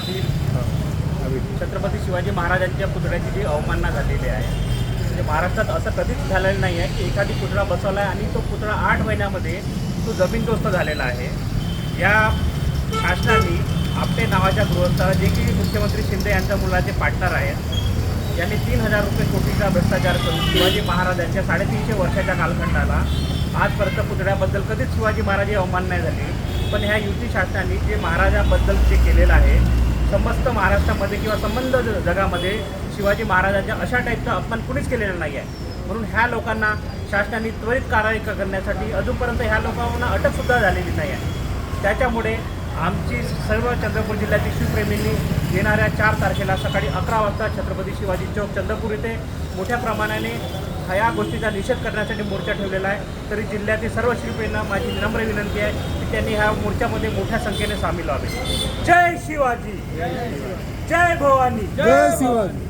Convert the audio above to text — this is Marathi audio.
महाराष्ट्रामधील छत्रपती शिवाजी महाराजांच्या पुतळ्याची जी अवमानना झालेली आहे. म्हणजे महाराष्ट्रात असं कधीच झालेलं नाही आहे की एखादी पुतळा बसवला आहे आणि तो पुतळा आठ महिन्यामध्ये तो जमीनदोस्त झालेला आहे. या शासनाने आपटे नावाच्या गृहस्थाला जे की मुख्यमंत्री शिंदे यांच्या मुलाचे पार्टनर आहेत यांनी तीन हजार रुपये कोटीचा भ्रष्टाचार करून शिवाजी महाराजांच्या साडेतीनशे वर्षाच्या कालखंडाला आजपर्यंत पुतळ्याबद्दल कधीच शिवाजी महाराज ही अवमान नाही झाली. पण ह्या युती शासनाने जे महाराजाबद्दल जे केलेलं आहे समस्त महाराष्ट्रामध्ये किंवा संबंध ज- जगामध्ये शिवाजी महाराजांच्या अशा टाईपचा अपमान कुणीच केलेला नाही आहे म्हणून ह्या लोकांना शासनाने त्वरित कारवाई करण्यासाठी अजूनपर्यंत ह्या लोकांना अटकसुद्धा झालेली नाही आहे त्याच्यामुळे आमची सर्व चंद्रपूर जिल्ह्यातील शिवप्रेमींनी येणाऱ्या चार तारखेला सकाळी अकरा वाजता छत्रपती शिवाजी चौक चंद्रपूर येथे मोठ्या प्रमाणाने ह्या गोष्टीचा निषेध करण्यासाठी मोर्चा ठेवलेला आहे. तरी जिल्ह्यातील सर्व शिल्पींना माझी विनम्र विनंती आहे की त्यांनी ह्या मोर्चामध्ये मोठ्या संख्येने सामील व्हावे. जय शिवाजी. जय भवानी. जय शिवाजी.